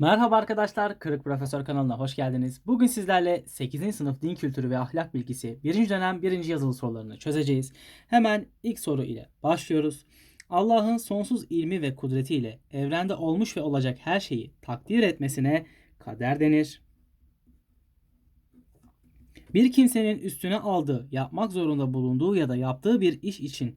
Merhaba arkadaşlar, Kırık Profesör kanalına hoş geldiniz. Bugün sizlerle 8. sınıf din kültürü ve ahlak bilgisi 1. dönem 1. yazılı sorularını çözeceğiz. Hemen ilk soru ile başlıyoruz. Allah'ın sonsuz ilmi ve kudretiyle evrende olmuş ve olacak her şeyi takdir etmesine kader denir. Bir kimsenin üstüne aldığı, yapmak zorunda bulunduğu ya da yaptığı bir iş için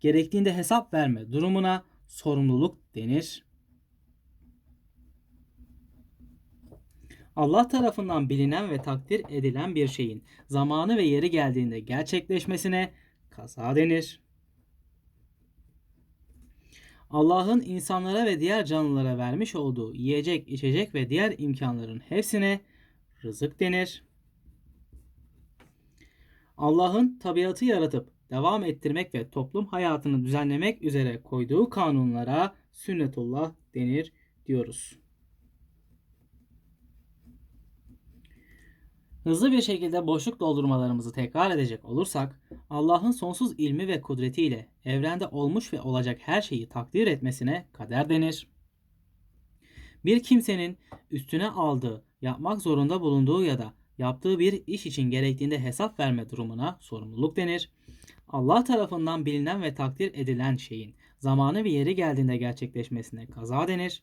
gerektiğinde hesap verme durumuna sorumluluk denir. Allah tarafından bilinen ve takdir edilen bir şeyin zamanı ve yeri geldiğinde gerçekleşmesine kaza denir. Allah'ın insanlara ve diğer canlılara vermiş olduğu yiyecek, içecek ve diğer imkanların hepsine rızık denir. Allah'ın tabiatı yaratıp devam ettirmek ve toplum hayatını düzenlemek üzere koyduğu kanunlara sünnetullah denir diyoruz. Hızlı bir şekilde boşluk doldurmalarımızı tekrar edecek olursak, Allah'ın sonsuz ilmi ve kudretiyle evrende olmuş ve olacak her şeyi takdir etmesine kader denir. Bir kimsenin üstüne aldığı, yapmak zorunda bulunduğu ya da yaptığı bir iş için gerektiğinde hesap verme durumuna sorumluluk denir. Allah tarafından bilinen ve takdir edilen şeyin zamanı ve yeri geldiğinde gerçekleşmesine kaza denir.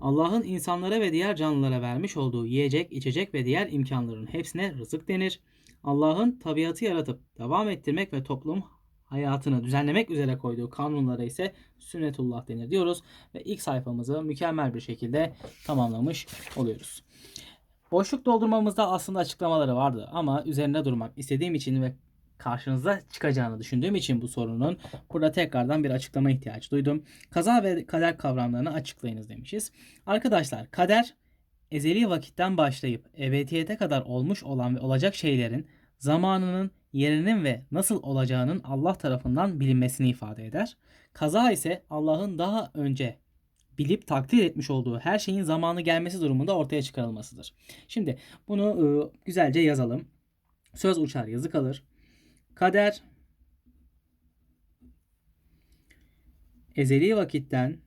Allah'ın insanlara ve diğer canlılara vermiş olduğu yiyecek, içecek ve diğer imkanların hepsine rızık denir. Allah'ın tabiatı yaratıp devam ettirmek ve toplum hayatını düzenlemek üzere koyduğu kanunlara ise sünnetullah denir diyoruz. Ve ilk sayfamızı mükemmel bir şekilde tamamlamış oluyoruz. Boşluk doldurmamızda aslında açıklamaları vardı ama üzerinde durmak istediğim için ve karşınıza çıkacağını düşündüğüm için bu sorunun burada tekrardan bir açıklama ihtiyacı duydum. Kaza ve kader kavramlarını açıklayınız demişiz. Arkadaşlar kader ezeli vakitten başlayıp ebediyete kadar olmuş olan ve olacak şeylerin zamanının, yerinin ve nasıl olacağının Allah tarafından bilinmesini ifade eder. Kaza ise Allah'ın daha önce bilip takdir etmiş olduğu her şeyin zamanı gelmesi durumunda ortaya çıkarılmasıdır. Şimdi bunu e, güzelce yazalım. Söz uçar yazı kalır. Kader. Ezeli vakitten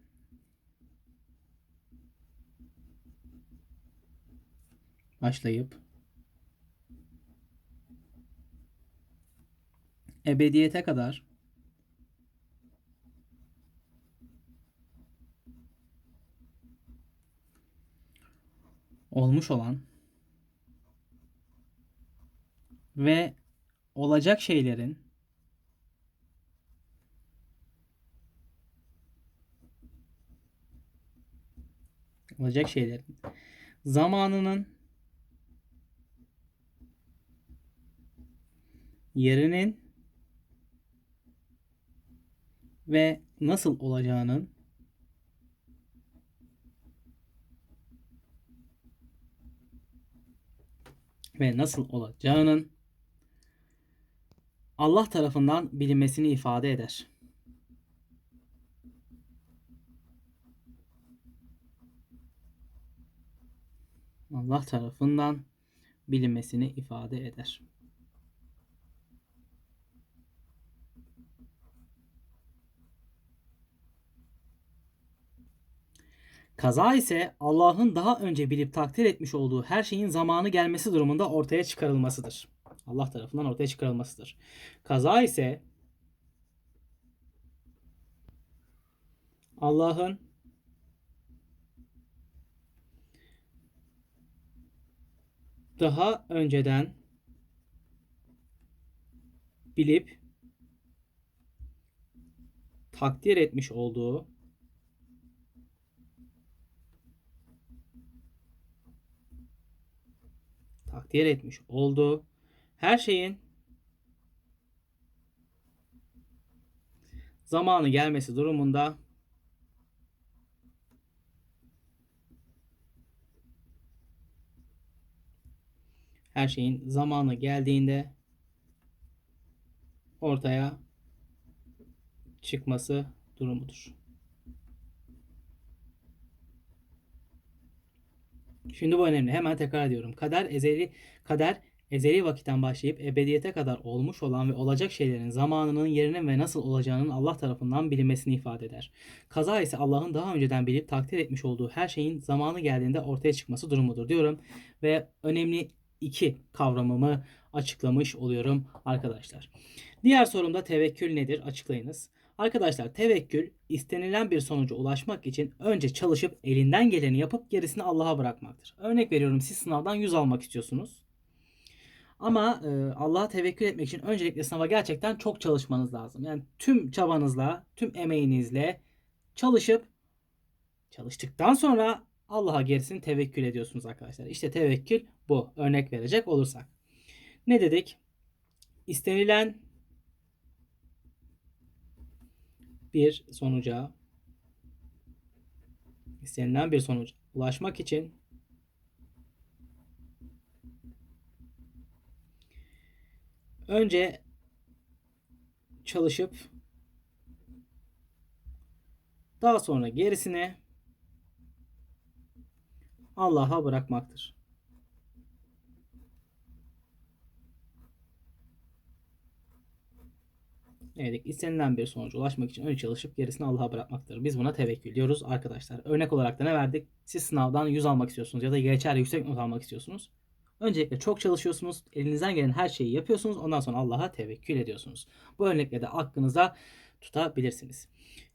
başlayıp ebediyete kadar olmuş olan ve olacak şeylerin olacak şeylerin zamanının yerinin ve nasıl olacağının ve nasıl olacağının Allah tarafından bilinmesini ifade eder. Allah tarafından bilinmesini ifade eder. Kaza ise Allah'ın daha önce bilip takdir etmiş olduğu her şeyin zamanı gelmesi durumunda ortaya çıkarılmasıdır. Allah tarafından ortaya çıkarılmasıdır. Kaza ise Allah'ın daha önceden bilip takdir etmiş olduğu takdir etmiş olduğu her şeyin zamanı gelmesi durumunda her şeyin zamanı geldiğinde ortaya çıkması durumudur. Şimdi bu önemli. Hemen tekrar ediyorum. Kader ezeli kader ezeli vakitten başlayıp ebediyete kadar olmuş olan ve olacak şeylerin zamanının, yerinin ve nasıl olacağının Allah tarafından bilinmesini ifade eder. Kaza ise Allah'ın daha önceden bilip takdir etmiş olduğu her şeyin zamanı geldiğinde ortaya çıkması durumudur diyorum ve önemli iki kavramımı açıklamış oluyorum arkadaşlar. Diğer sorumda tevekkül nedir? Açıklayınız. Arkadaşlar tevekkül istenilen bir sonuca ulaşmak için önce çalışıp elinden geleni yapıp gerisini Allah'a bırakmaktır. Örnek veriyorum siz sınavdan 100 almak istiyorsunuz. Ama e, Allah'a tevekkül etmek için öncelikle sınava gerçekten çok çalışmanız lazım. Yani tüm çabanızla, tüm emeğinizle çalışıp çalıştıktan sonra Allah'a gerisini tevekkül ediyorsunuz arkadaşlar. İşte tevekkül bu. Örnek verecek olursak. Ne dedik? İstenilen bir sonuca istenilen bir sonuca ulaşmak için önce çalışıp daha sonra gerisini Allah'a bırakmaktır. Evet, istenilen bir sonuca ulaşmak için önce çalışıp gerisini Allah'a bırakmaktır. Biz buna tevekkül diyoruz arkadaşlar. Örnek olarak da ne verdik? Siz sınavdan 100 almak istiyorsunuz ya da geçer yüksek not almak istiyorsunuz. Öncelikle çok çalışıyorsunuz. Elinizden gelen her şeyi yapıyorsunuz. Ondan sonra Allah'a tevekkül ediyorsunuz. Bu örnekle de aklınızda tutabilirsiniz.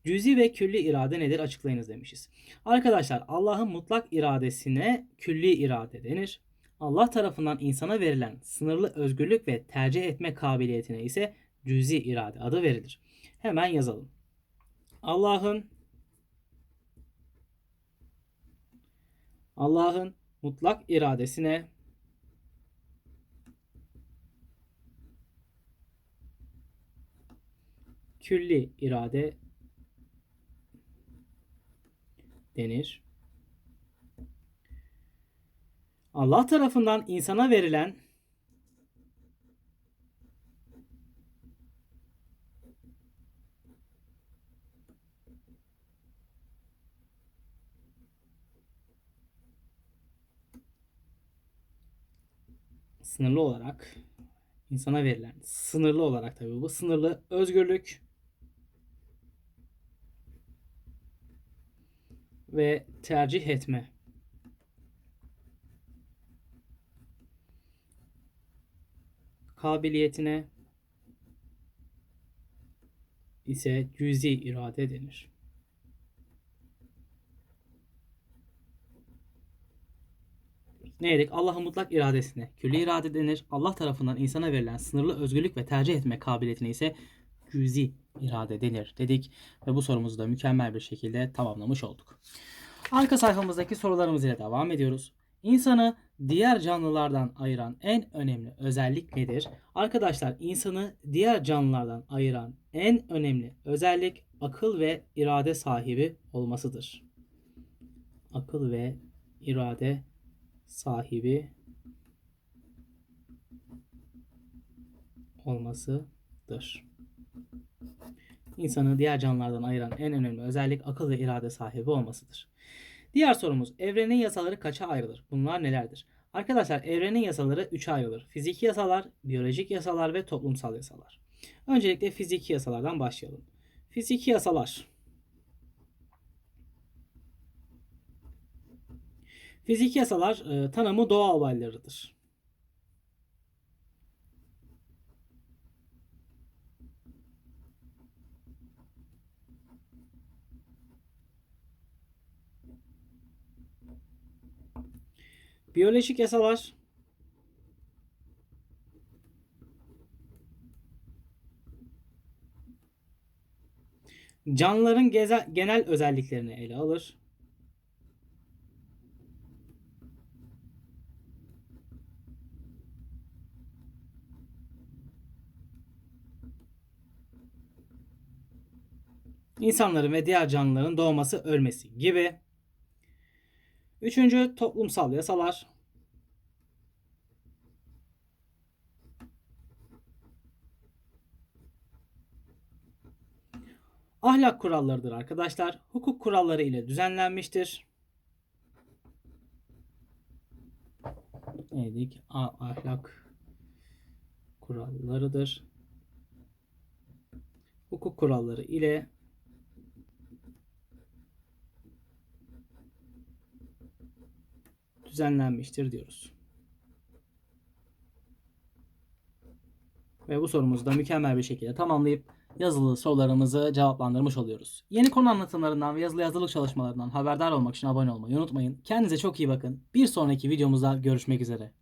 Cüzi ve külli irade nedir açıklayınız demişiz. Arkadaşlar Allah'ın mutlak iradesine külli irade denir. Allah tarafından insana verilen sınırlı özgürlük ve tercih etme kabiliyetine ise cüzi irade adı verilir. Hemen yazalım. Allah'ın Allah'ın mutlak iradesine külli irade denir. Allah tarafından insana verilen sınırlı olarak insana verilen sınırlı olarak tabii bu sınırlı özgürlük ve tercih etme kabiliyetine ise cüzi irade denir. Ne dedik? Allah'ın mutlak iradesine külli irade denir. Allah tarafından insana verilen sınırlı özgürlük ve tercih etme kabiliyetine ise cüzi irade denir dedik. Ve bu sorumuzu da mükemmel bir şekilde tamamlamış olduk. Arka sayfamızdaki sorularımız ile devam ediyoruz. İnsanı diğer canlılardan ayıran en önemli özellik nedir? Arkadaşlar insanı diğer canlılardan ayıran en önemli özellik akıl ve irade sahibi olmasıdır. Akıl ve irade sahibi olmasıdır. İnsanı diğer canlılardan ayıran en önemli özellik akıl ve irade sahibi olmasıdır. Diğer sorumuz evrenin yasaları kaça ayrılır? Bunlar nelerdir? Arkadaşlar evrenin yasaları 3'e ayrılır. Fiziki yasalar, biyolojik yasalar ve toplumsal yasalar. Öncelikle fiziki yasalardan başlayalım. Fiziki yasalar. Fiziki yasalar e, tanımı doğa olaylarıdır. Biyolojik yasalar canlıların genel özelliklerini ele alır. İnsanların ve diğer canlıların doğması, ölmesi gibi Üçüncü toplumsal yasalar. Ahlak kurallarıdır arkadaşlar. Hukuk kuralları ile düzenlenmiştir. Neydik? Ahlak kurallarıdır. Hukuk kuralları ile düzenlenmiştir diyoruz. Ve bu sorumuzu da mükemmel bir şekilde tamamlayıp yazılı sorularımızı cevaplandırmış oluyoruz. Yeni konu anlatımlarından ve yazılı yazılık çalışmalarından haberdar olmak için abone olmayı unutmayın. Kendinize çok iyi bakın. Bir sonraki videomuzda görüşmek üzere.